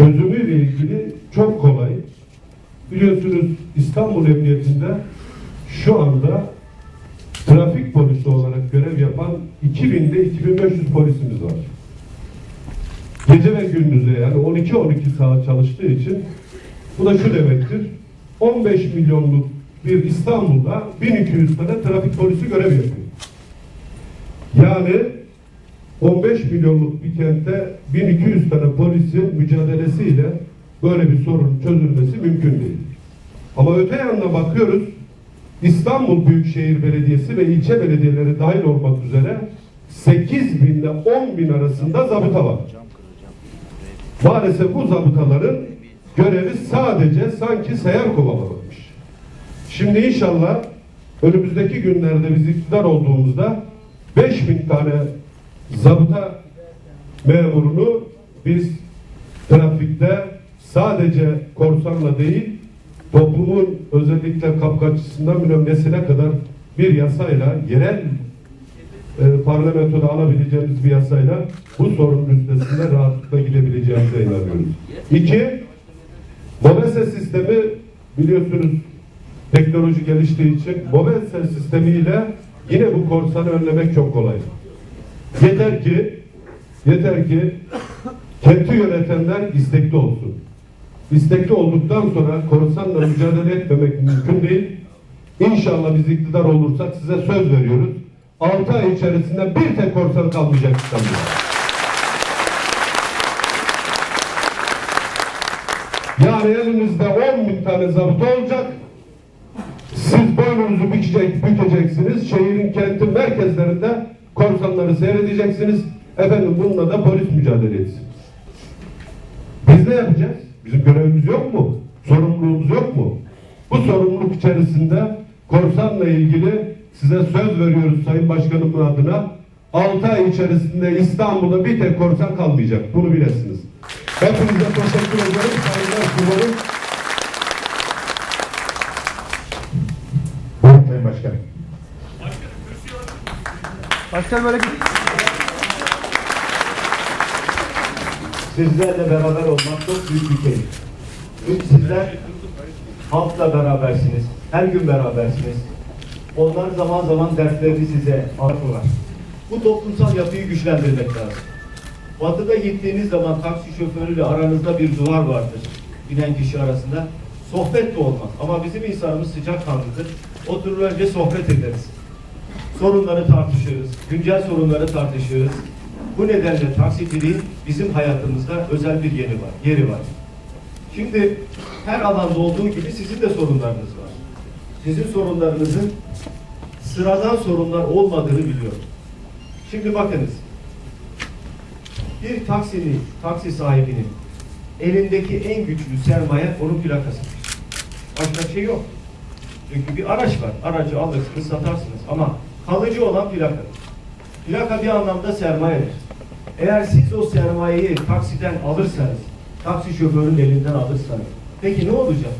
çözümüyle ilgili çok kolay. Biliyorsunuz İstanbul Emniyetinde şu anda trafik polisi olarak görev yapan 2000'de 2500 polisimiz var. Gece ve gündüze yani 12-12 saat çalıştığı için bu da şu demektir. 15 milyonluk bir İstanbul'da 1200 tane trafik polisi görev yapıyor. Yani 15 milyonluk bir kentte 1200 tane polisin mücadelesiyle böyle bir sorun çözülmesi mümkün değil. Ama öte yandan bakıyoruz İstanbul Büyükşehir Belediyesi ve ilçe belediyeleri dahil olmak üzere 8 bin ile 10 bin arasında zabıta var. Maalesef bu zabıtaların görevi sadece sanki seyyar kovalamakmış. Şimdi inşallah önümüzdeki günlerde biz iktidar olduğumuzda 5000 tane zabıta memurunu biz trafikte sadece korsanla değil toplumun özellikle kapkaççısından bilmem nesine kadar bir yasayla yerel e, parlamentoda alabileceğimiz bir yasayla bu sorunun üstesinden rahatlıkla gidebileceğimize inanıyoruz. İki, MOBESE sistemi biliyorsunuz teknoloji geliştiği için MOBESE sistemiyle yine bu korsanı önlemek çok kolay. Yeter ki yeter ki kenti yönetenler istekli olsun. İstekli olduktan sonra korsanla mücadele etmemek mümkün değil. İnşallah biz iktidar olursak size söz veriyoruz. 6 ay içerisinde bir tek korsan kalmayacak İstanbul'da. Yani elinizde 10 bin tane zabıta olacak. Siz boynunuzu bükecek, bükeceksiniz. Şehrin kentin merkezlerinde korsanları seyredeceksiniz. Efendim bununla da polis mücadele etsin. Biz ne yapacağız? Bizim görevimiz yok mu? Sorumluluğumuz yok mu? Bu sorumluluk içerisinde korsanla ilgili size söz veriyoruz Sayın Başkanımın adına. 6 ay içerisinde İstanbul'da bir tek korsan kalmayacak. Bunu bilesiniz. Hepinize teşekkür ederim. Saygılar sunarım. Sayın Başkanım. Başkan böyle bir Sizlerle beraber olmak çok büyük bir keyif. Sizler halkla berabersiniz. Her gün berabersiniz. Onlar zaman zaman dertlerini size anlatırlar. Bu toplumsal yapıyı güçlendirmek lazım. Batı'da gittiğiniz zaman taksi şoförüyle aranızda bir duvar vardır. Binen kişi arasında. Sohbet de olmaz. Ama bizim insanımız sıcak kanlıdır. Oturur önce sohbet ederiz. Sorunları tartışırız. Güncel sorunları tartışırız. Bu nedenle taksiciliğin bizim hayatımızda özel bir yeri var. Yeri var. Şimdi her alanda olduğu gibi sizin de sorunlarınız var. Sizin sorunlarınızın sıradan sorunlar olmadığını biliyorum. Şimdi bakınız. Bir taksinin, taksi sahibinin elindeki en güçlü sermaye onun plakasıdır. Başka şey yok. Çünkü bir araç var. Aracı alırsınız, satarsınız. Ama kalıcı olan plakadır. Plaka bir anlamda sermayedir. Eğer siz o sermayeyi taksiden alırsanız, taksi şoförünün elinden alırsanız, peki ne olacak?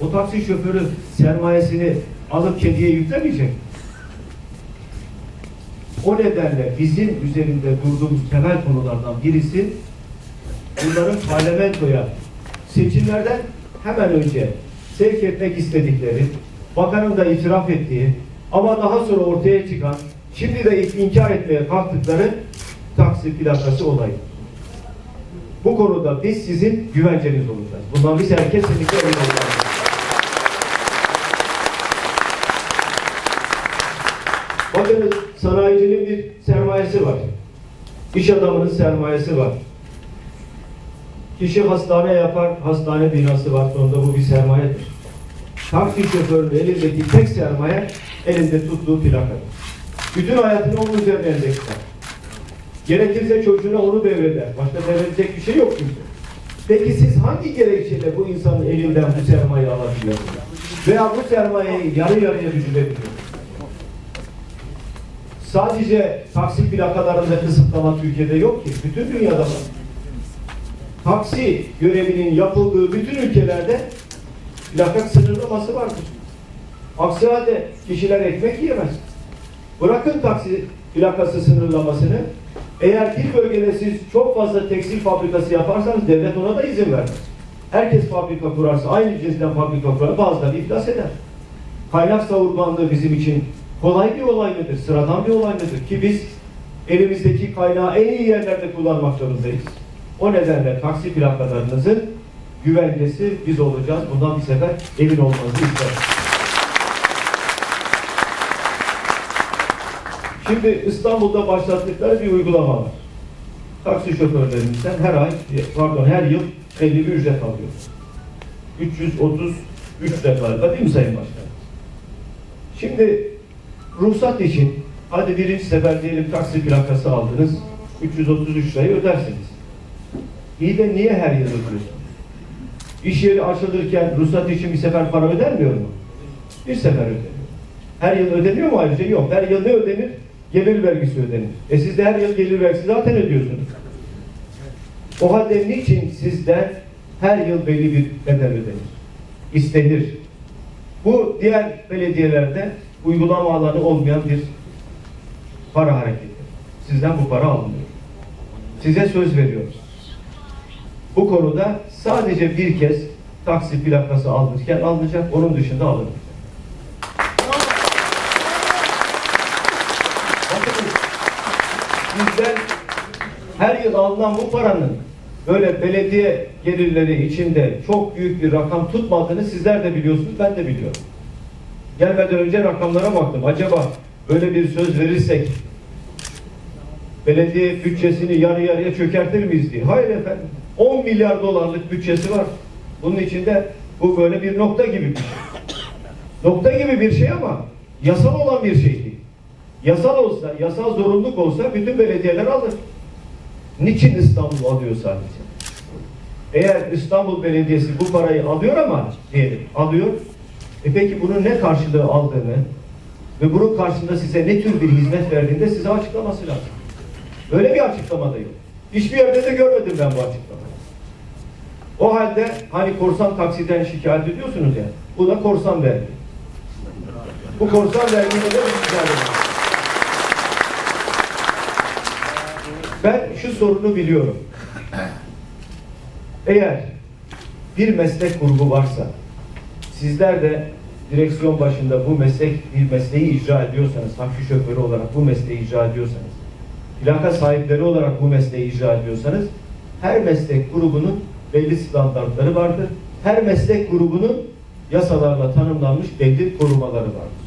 O taksi şoförü sermayesini alıp kediye yüklemeyecek. O nedenle bizim üzerinde durduğumuz temel konulardan birisi bunların parlamentoya seçimlerden hemen önce sevk etmek istedikleri, bakanın da itiraf ettiği ama daha sonra ortaya çıkan, şimdi de inkar etmeye kalktıkları taksi plakası olayı. Bu konuda biz sizin güvenceniz olacağız. Bundan biz herkes kesinlikle emin olacağız. Bakın sanayicinin bir sermayesi var. İş adamının sermayesi var. Kişi hastane yapar, hastane binası var. Sonunda bu bir sermayedir. Taksi şoförünün elindeki tek sermaye elinde tuttuğu plakadır. Bütün hayatını onun üzerine endeksler. Gerekirse çocuğuna onu devreder. Başka devredecek bir şey yok çünkü. Peki siz hangi gerekçeyle bu insanın elinden bu sermayeyi alabiliyorsunuz? Veya bu sermayeyi yarı yarıya düşürebiliyorsunuz? Sadece taksi plakalarında kısıtlama Türkiye'de yok ki. Bütün dünyada var. Taksi görevinin yapıldığı bütün ülkelerde plaka sınırlaması vardır. Aksi halde kişiler ekmek yiyemez. Bırakın taksi plakası sınırlamasını, Eğer bir bölgede siz çok fazla tekstil fabrikası yaparsanız devlet ona da izin vermez. Herkes fabrika kurarsa, aynı cinsten fabrika kurar, bazıları iflas eder. Kaynak savurganlığı bizim için kolay bir olay mıdır, sıradan bir olay mıdır? Ki biz elimizdeki kaynağı en iyi yerlerde kullanmak zorundayız. O nedenle taksi plakalarınızın güvencesi biz olacağız. Bundan bir sefer emin olmanızı isterim. Şimdi İstanbul'da başlattıkları bir uygulama var. Taksi şoförlerimizden her ay, pardon her yıl belli bir ücret alıyor. 333 de galiba değil mi Sayın Başkan? Şimdi ruhsat için hadi birinci sefer diyelim taksi plakası aldınız. 333 lirayı ödersiniz. İyi de niye her yıl ödüyorsunuz? İş yeri açılırken ruhsat için bir sefer para ödenmiyor mu? Bir sefer ödeniyor. Her yıl ödeniyor mu ayrıca? Yok. Her yıl ne ödenir? Gelir vergisi ödenir. E siz de her yıl gelir vergisi zaten ödüyorsunuz. O halde niçin sizden her yıl belli bir bedel ödenir? İstenir. Bu diğer belediyelerde uygulama alanı olmayan bir para hareketi. Sizden bu para alınıyor. Size söz veriyoruz. Bu konuda sadece bir kez taksi plakası alınırken alınacak, onun dışında alınmayacak. Bakın, bizden her yıl alınan bu paranın böyle belediye gelirleri içinde çok büyük bir rakam tutmadığını sizler de biliyorsunuz, ben de biliyorum. Gelmeden önce rakamlara baktım. Acaba böyle bir söz verirsek belediye bütçesini yarı yarıya çökertir miyiz diye. Hayır efendim. 10 milyar dolarlık bütçesi var. Bunun içinde bu böyle bir nokta gibi bir şey. Nokta gibi bir şey ama yasal olan bir şey değil. Yasal olsa, yasal zorunluluk olsa bütün belediyeler alır. Niçin İstanbul alıyor sadece? Eğer İstanbul Belediyesi bu parayı alıyor ama diyelim alıyor. E peki bunun ne karşılığı aldığını ve bunun karşında size ne tür bir hizmet verdiğinde size açıklaması lazım. Böyle bir açıklama da yok. Hiçbir yerde de görmedim ben bu açıklamayı. O halde hani korsan taksiden şikayet ediyorsunuz ya, bu da korsan vergi. Bu korsan vergiyle de mücadele ediyoruz. Ben şu sorunu biliyorum. Eğer bir meslek grubu varsa, sizler de direksiyon başında bu meslek bir mesleği icra ediyorsanız, taksi şoförü olarak bu mesleği icra ediyorsanız, plaka sahipleri olarak bu mesleği icra ediyorsanız, her meslek grubunun belli standartları vardır. Her meslek grubunun yasalarla tanımlanmış belli korumaları vardır.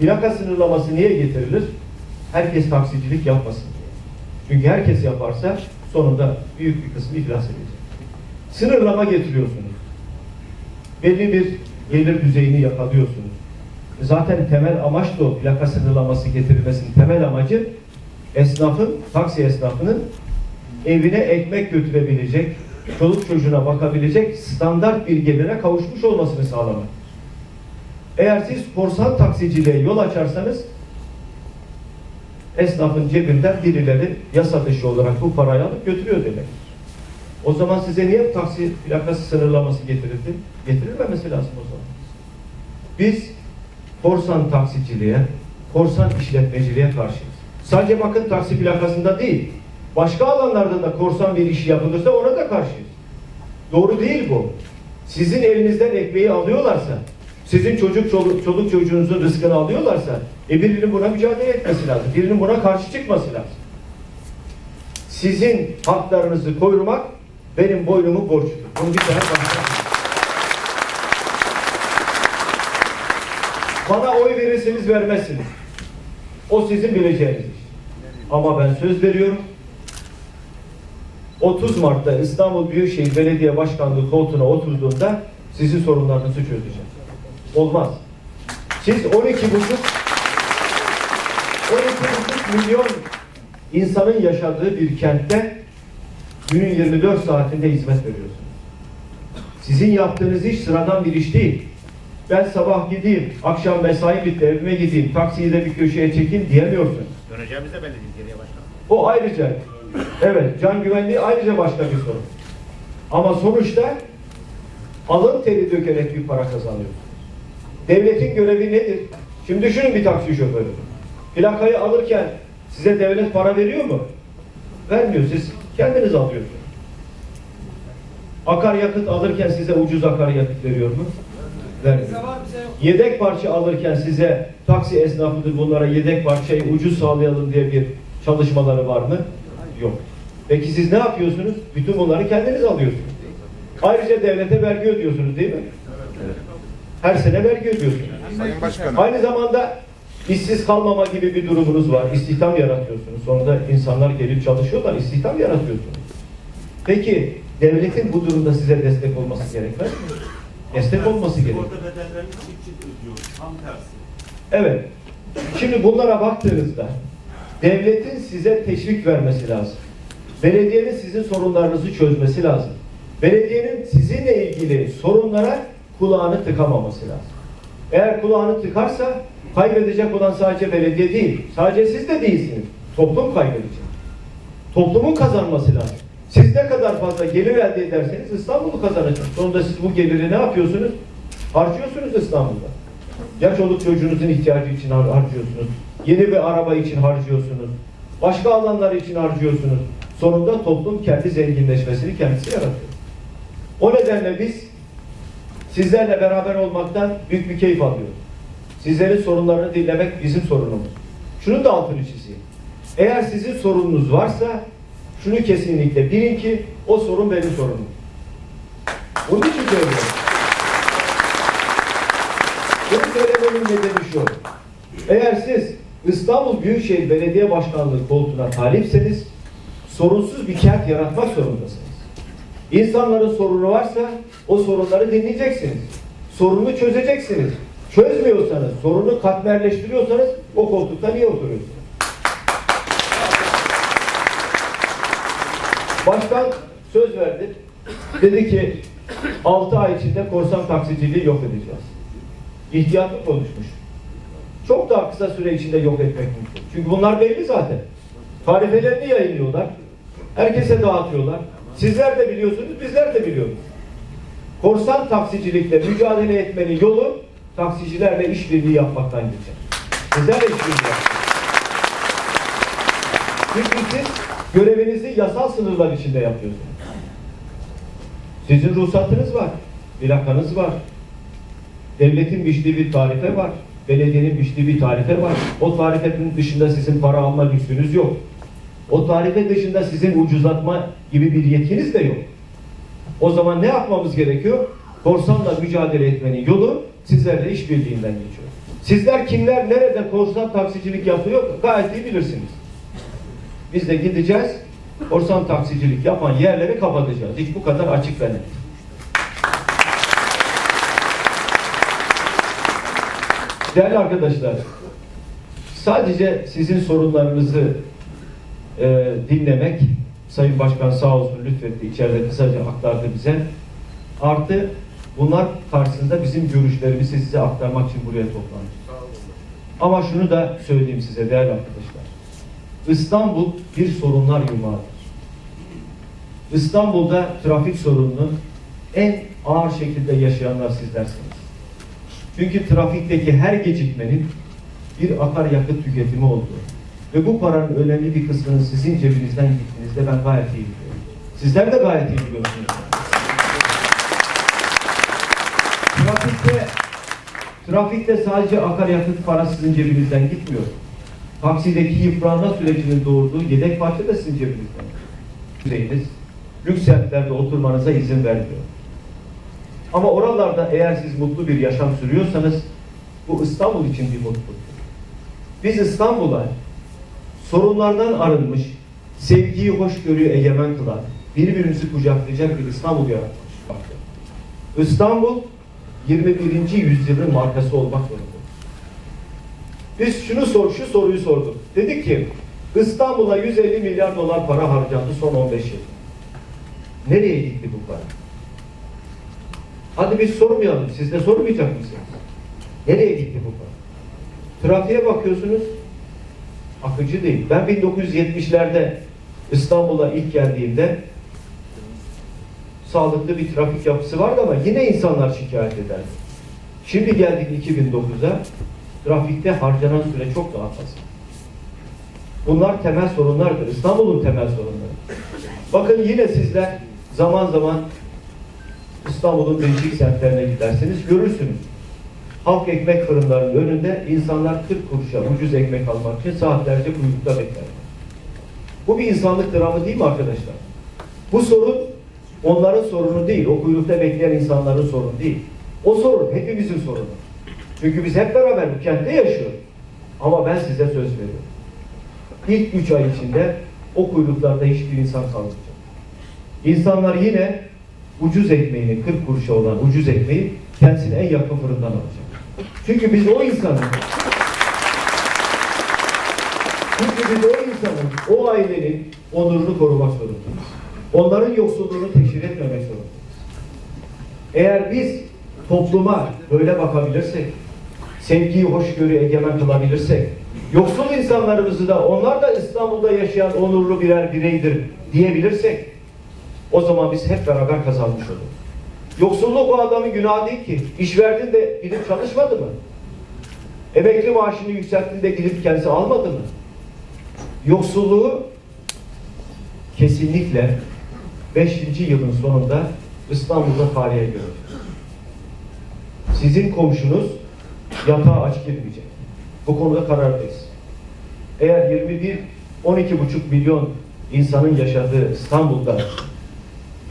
Plaka sınırlaması niye getirilir? Herkes taksicilik yapmasın diye. Çünkü herkes yaparsa sonunda büyük bir kısmı iflas edecek. Sınırlama getiriyorsunuz. Belli bir gelir düzeyini yakalıyorsunuz. Zaten temel amaç da o plaka sınırlaması getirilmesinin temel amacı esnafın, taksi esnafının evine ekmek götürebilecek, çoluk çocuğuna bakabilecek standart bir gelire kavuşmuş olmasını sağlamak. Eğer siz korsan taksiciliğe yol açarsanız esnafın cebinden birileri yasa dışı olarak bu parayı alıp götürüyor demek. O zaman size niye taksi plakası sınırlaması getirildi? Getirilmemesi lazım o zaman. Biz korsan taksiciliğe, korsan işletmeciliğe karşıyız. Sadece bakın taksi plakasında değil, başka alanlarda da korsan bir iş yapılırsa ona da karşıyız. Doğru değil bu. Sizin elinizden ekmeği alıyorlarsa, sizin çocuk çoluk, çoluk çocuğunuzun rızkını alıyorlarsa, e birinin buna mücadele etmesi lazım. Birinin buna karşı çıkması lazım. Sizin haklarınızı korumak benim boynumu borçludur. Bunu bir tane başlayalım. Bana oy verirseniz vermezsiniz. O sizin bileceğiniz. Ama ben söz veriyorum. 30 Mart'ta İstanbul Büyükşehir Belediye Başkanlığı koltuğuna oturduğunda sizin sorunlarınızı çözeceğim. Olmaz. Siz 12 buçuk 12,5 milyon insanın yaşadığı bir kentte günün 24 saatinde hizmet veriyorsunuz. Sizin yaptığınız iş sıradan bir iş değil. Ben sabah gideyim, akşam mesai bitti, evime gideyim, taksiyi bir köşeye çekeyim diyemiyorsun. Döneceğimiz de belli değil geriye başkan. O ayrıca, evet can güvenliği ayrıca başka bir sorun. Ama sonuçta alın teri dökerek bir para kazanıyorsunuz. Devletin görevi nedir? Şimdi düşünün bir taksi şoförü. Plakayı alırken size devlet para veriyor mu? vermiyor. Siz kendiniz alıyorsunuz. Akaryakıt alırken size ucuz akaryakıt veriyor mu? Vermiyor. Yedek parça alırken size taksi esnafıdır bunlara yedek parçayı ucuz sağlayalım diye bir çalışmaları var mı? Yok. Peki siz ne yapıyorsunuz? Bütün bunları kendiniz alıyorsunuz. Ayrıca devlete vergi ödüyorsunuz değil mi? Her sene vergi ödüyorsunuz. Sayın Başkanım. Aynı zamanda işsiz kalmama gibi bir durumunuz var. İstihdam yaratıyorsunuz. Sonunda insanlar gelip çalışıyorlar, istihdam yaratıyorsunuz. Peki devletin bu durumda size destek olması gerekmez mi? Destek olması gerekir. Sigorta bedellerini çift çift ödüyoruz. Tam tersi. Evet. Şimdi bunlara baktığınızda devletin size teşvik vermesi lazım. Belediyenin sizin sorunlarınızı çözmesi lazım. Belediyenin sizinle ilgili sorunlara kulağını tıkamaması lazım. Eğer kulağını tıkarsa kaybedecek olan sadece belediye değil. Sadece siz de değilsiniz. Toplum kaybedecek. Toplumun kazanması lazım. Siz ne kadar fazla gelir elde ederseniz İstanbul'u kazanacak. Sonunda siz bu geliri ne yapıyorsunuz? Harcıyorsunuz İstanbul'da. Ya çoluk çocuğunuzun ihtiyacı için har- harcıyorsunuz. Yeni bir araba için harcıyorsunuz. Başka alanlar için harcıyorsunuz. Sonunda toplum kendi zenginleşmesini kendisi yaratıyor. O nedenle biz sizlerle beraber olmaktan büyük bir keyif alıyoruz. Sizlerin sorunlarını dinlemek bizim sorunumuz. Şunu da altını çizeyim. Eğer sizin sorununuz varsa şunu kesinlikle bilin ki o sorun benim sorunum. Bunun için söylüyorum. Bunu söylememin nedeni şu. Eğer siz İstanbul Büyükşehir Belediye Başkanlığı koltuğuna talipseniz sorunsuz bir kent yaratmak zorundasınız. İnsanların sorunu varsa o sorunları dinleyeceksiniz. Sorunu çözeceksiniz. Çözmüyorsanız, sorunu katmerleştiriyorsanız o koltukta niye oturuyorsunuz? Başkan söz verdi. Dedi ki 6 ay içinde korsan taksiciliği yok edeceğiz. İhtiyatlı konuşmuş. Çok daha kısa süre içinde yok etmek mümkün. Çünkü bunlar belli zaten. Tarifelerini yayınlıyorlar. Herkese dağıtıyorlar. Sizler de biliyorsunuz, bizler de biliyoruz. Korsan taksicilikle mücadele etmenin yolu taksicilerle işbirliği yapmaktan geçer. Sizlerle işbirliği yapmak. Çünkü siz görevinizi yasal sınırlar içinde yapıyorsunuz. Sizin ruhsatınız var, plakanız var. Devletin biçtiği bir tarife var. Belediyenin biçtiği bir tarife var. O tarifenin dışında sizin para alma lüksünüz yok. O tarife dışında sizin ucuzlatma gibi bir yetkiniz de yok. O zaman ne yapmamız gerekiyor? Korsanla mücadele etmenin yolu sizlerle işbirliğinden geçiyor. Sizler kimler nerede korsan taksicilik yapıyor gayet iyi bilirsiniz. Biz de gideceğiz, korsan taksicilik yapan yerleri kapatacağız. Hiç bu kadar açık ve net. Değerli arkadaşlar, sadece sizin sorunlarınızı e, dinlemek, Sayın Başkan sağ olsun lütfetti, içeride kısaca aktardı bize. Artı bunlar karşısında bizim görüşlerimizi size aktarmak için buraya toplandık. Ama şunu da söyleyeyim size değerli arkadaşlar. İstanbul bir sorunlar yumağıdır. İstanbul'da trafik sorununu en ağır şekilde yaşayanlar sizlersiniz. Çünkü trafikteki her gecikmenin bir akaryakıt tüketimi olduğu ve bu paranın önemli bir kısmının sizin cebinizden gittiğinizde ben gayet iyi biliyorum. Sizler de gayet iyi biliyorsunuz. Trafikte trafikte sadece akaryakıt para sizin cebinizden gitmiyor. Taksideki yıpranma sürecinin doğurduğu yedek parça da sizin cebinizden. Düzeyiniz, lüks semtlerde oturmanıza izin vermiyor. Ama oralarda eğer siz mutlu bir yaşam sürüyorsanız bu İstanbul için bir mutluluk. Biz İstanbul'a sorunlardan arınmış, sevgiyi hoşgörüyü egemen kılan, birbirimizi kucaklayacak bir İstanbul yaratmış. İstanbul 21. yüzyılın markası olmak zorunda. Biz şunu sor, şu soruyu sorduk. Dedik ki İstanbul'a 150 milyar dolar para harcandı son 15 yıl. Nereye gitti bu para? Hadi biz sormayalım. Siz de sormayacak mısınız? Nereye gitti bu para? Trafiğe bakıyorsunuz. Akıcı değil. Ben 1970'lerde İstanbul'a ilk geldiğimde sağlıklı bir trafik yapısı vardı ama yine insanlar şikayet ederdi. Şimdi geldik 2009'a trafikte harcanan süre çok daha fazla. Bunlar temel sorunlardır. İstanbul'un temel sorunları. Bakın yine sizler zaman zaman İstanbul'un değişik semtlerine giderseniz görürsünüz. Halk ekmek fırınlarının önünde insanlar 40 kuruşa ucuz ekmek almak için saatlerce kuyrukta bekler. Bu bir insanlık dramı değil mi arkadaşlar? Bu sorun onların sorunu değil. O kuyrukta bekleyen insanların sorunu değil. O sorun hepimizin sorunu. Çünkü biz hep beraber bu kentte yaşıyoruz. Ama ben size söz veriyorum. İlk üç ay içinde o kuyruklarda hiçbir insan kalmayacak. İnsanlar yine ucuz ekmeğini, 40 kuruşa olan ucuz ekmeği kendisine en yakın fırından alacak. Çünkü biz o insanın çünkü biz o insanın, o ailenin onurunu korumak zorundayız. Onların yoksulluğunu teşhir etmemek zorundayız. Eğer biz topluma böyle bakabilirsek, sevgiyi, hoşgörü egemen kılabilirsek, yoksul insanlarımızı da onlar da İstanbul'da yaşayan onurlu birer bireydir diyebilirsek, o zaman biz hep beraber kazanmış oluruz. Yoksulluk o adamın günahı değil ki. İş verdin de gidip çalışmadı mı? Emekli maaşını yükselttin de gidip kendisi almadı mı? Yoksulluğu kesinlikle 5. yılın sonunda İstanbul'da tarihe göreceğiz. Sizin komşunuz yatağa aç girmeyecek. Bu konuda kararlıyız. Eğer 21 12,5 milyon insanın yaşadığı İstanbul'da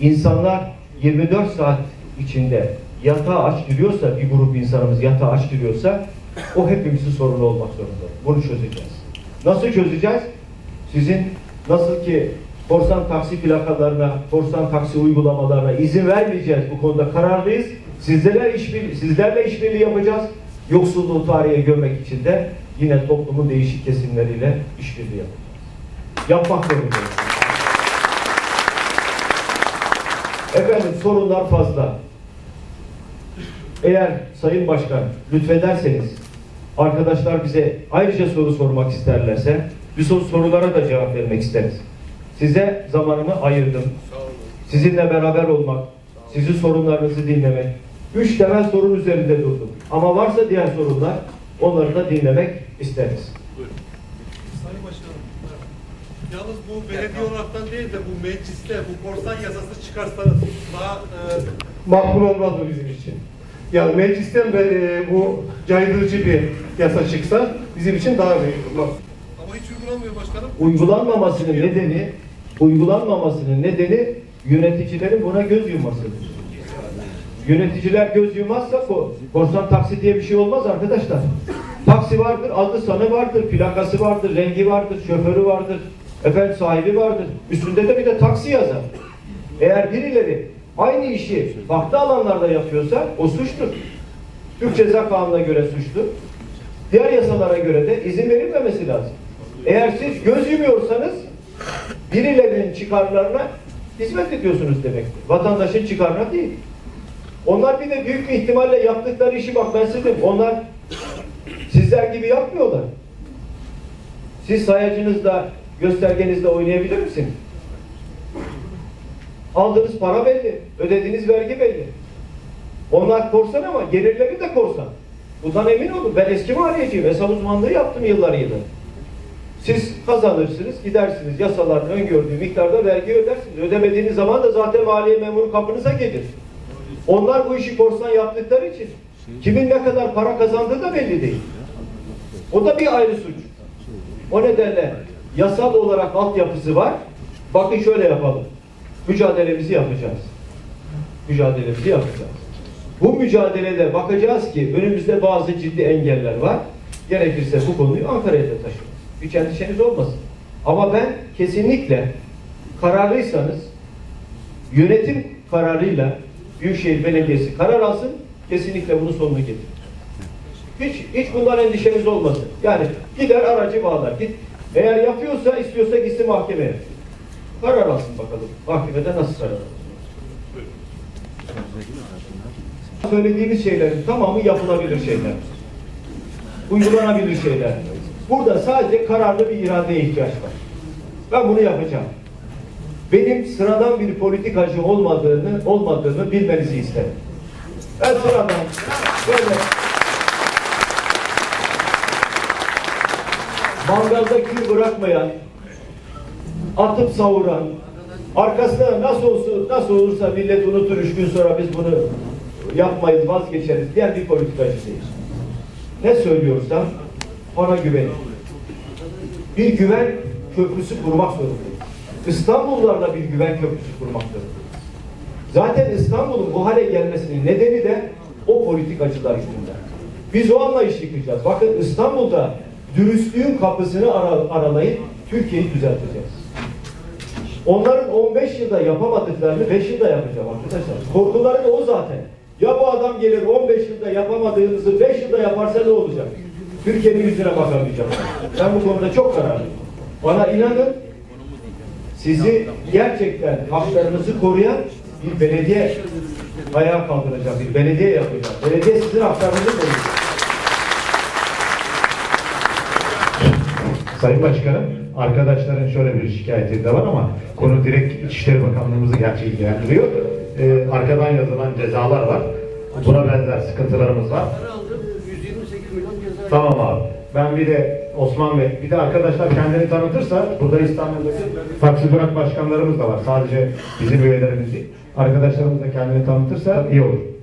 insanlar 24 saat içinde yatağa aç giriyorsa, bir grup insanımız yatağa aç giriyorsa o hepimizin sorunu olmak zorunda. Bunu çözeceğiz. Nasıl çözeceğiz? Sizin nasıl ki korsan taksi plakalarına, korsan taksi uygulamalarına izin vermeyeceğiz. Bu konuda kararlıyız. Sizlerle işbirliği, sizlerle işbirliği yapacağız. Yoksulluğu tarihe gömmek için de yine toplumun değişik kesimleriyle işbirliği yapacağız. Yapmak zorundayız. Efendim sorunlar fazla. Eğer Sayın Başkan lütfederseniz arkadaşlar bize ayrıca soru sormak isterlerse bir soru sorulara da cevap vermek isteriz. Size zamanımı ayırdım. Sizinle beraber olmak, sizin sorunlarınızı dinlemek. Üç temel sorun üzerinde durdum. Ama varsa diğer sorunlar onları da dinlemek isteriz. Sayın Başkanım, yalnız bu belediye olaraktan değil de bu mecliste bu korsan yasası çıkarsanız daha e, makbul olmaz mı bizim için? Yani meclisten de e, bu caydırıcı bir yasa çıksa bizim için daha iyi olur. Ama hiç uygulanmıyor başkanım. Uygulanmamasının nedeni uygulanmamasının nedeni yöneticilerin buna göz yummasıdır. Yöneticiler göz yummazsa ko- korsan taksi diye bir şey olmaz arkadaşlar. Taksi vardır, adı sanı vardır, plakası vardır, rengi vardır, şoförü vardır, efendim sahibi vardır. Üstünde de bir de taksi yazar. Eğer birileri aynı işi farklı alanlarda yapıyorsa o suçtur. Türk Ceza Kanunu'na göre suçlu. Diğer yasalara göre de izin verilmemesi lazım. Eğer siz göz yumuyorsanız birilerinin çıkarlarına hizmet ediyorsunuz demektir. Vatandaşın çıkarına değil. Onlar bir de büyük bir ihtimalle yaptıkları işi bak ben size onlar sizler gibi yapmıyorlar. Siz sayacınızla, göstergenizle oynayabilir misiniz? Aldığınız para belli, ödediğiniz vergi belli. Onlar korsan ama gelirleri de korsan. Bundan emin olun. Ben eski maliyeciyim. Hesap uzmanlığı yaptım yıllar yıllar. Siz kazanırsınız, gidersiniz. Yasaların öngördüğü miktarda vergi ödersiniz. Ödemediğiniz zaman da zaten maliye memuru kapınıza gelir. Onlar bu işi korsan yaptıkları için kimin ne kadar para kazandığı da belli değil. O da bir ayrı suç. O nedenle yasal olarak altyapısı var. Bakın şöyle yapalım. Mücadelemizi yapacağız. Mücadelemizi yapacağız. Bu mücadelede bakacağız ki önümüzde bazı ciddi engeller var. Gerekirse bu konuyu Ankara'ya da taşırız. Hiç endişeniz olmasın. Ama ben kesinlikle kararlıysanız yönetim kararıyla Büyükşehir Belediyesi karar alsın, kesinlikle bunun sonunu getirir. Hiç, hiç bundan endişeniz olmasın. Yani gider aracı bağlar. Git. Eğer yapıyorsa, istiyorsa gitsin mahkemeye. Karar alsın bakalım. Mahkemede nasıl karar alsın? Söylediğimiz şeylerin tamamı yapılabilir şeyler. Uygulanabilir şeyler. Burada sadece kararlı bir iradeye ihtiyaç var. Ben bunu yapacağım. Benim sıradan bir politikacı olmadığını, olmadığımı bilmenizi isterim. Ben sıradan böyle mangalda kül bırakmayan, atıp savuran, Arkasında nasıl olsun, nasıl olursa millet unutur üç gün sonra biz bunu yapmayız, vazgeçeriz diyen bir politikacı değil. Ne söylüyorsam ona güvenin. Bir güven köprüsü kurmak zorundayız. İstanbullularla bir güven köprüsü kurmak zorundayız. Zaten İstanbul'un bu hale gelmesinin nedeni de o politikacılar yüzünden. Biz o anlayışı yıkacağız. Bakın İstanbul'da dürüstlüğün kapısını ara, aralayıp Türkiye'yi düzelteceğiz. Onların 15 yılda yapamadıklarını 5 yılda yapacağım arkadaşlar. Korkuları da o zaten. Ya bu adam gelir 15 yılda yapamadığınızı 5 yılda yaparsa ne olacak? Türkiye'nin yüzüne bakamayacak. Ben bu konuda çok kararlıyım. Bana inanın sizi gerçekten haklarınızı koruyan bir belediye ayağa kaldıracak, bir belediye yapacak. Belediye sizin haklarınızı koruyacak. Sayın Başkanım, arkadaşların şöyle bir şikayeti de var ama konu direkt İçişleri Bakanlığımızı gerçi ilgilendiriyor. Ee, arkadan yazılan cezalar var. Buna benzer sıkıntılarımız var. Tamam abi. Ben bir de Osman Bey, bir de arkadaşlar kendini tanıtırsa, burada İstanbul'daki taksi durak başkanlarımız da var. Sadece bizim üyelerimiz değil. Arkadaşlarımız da kendini tanıtırsa iyi olur.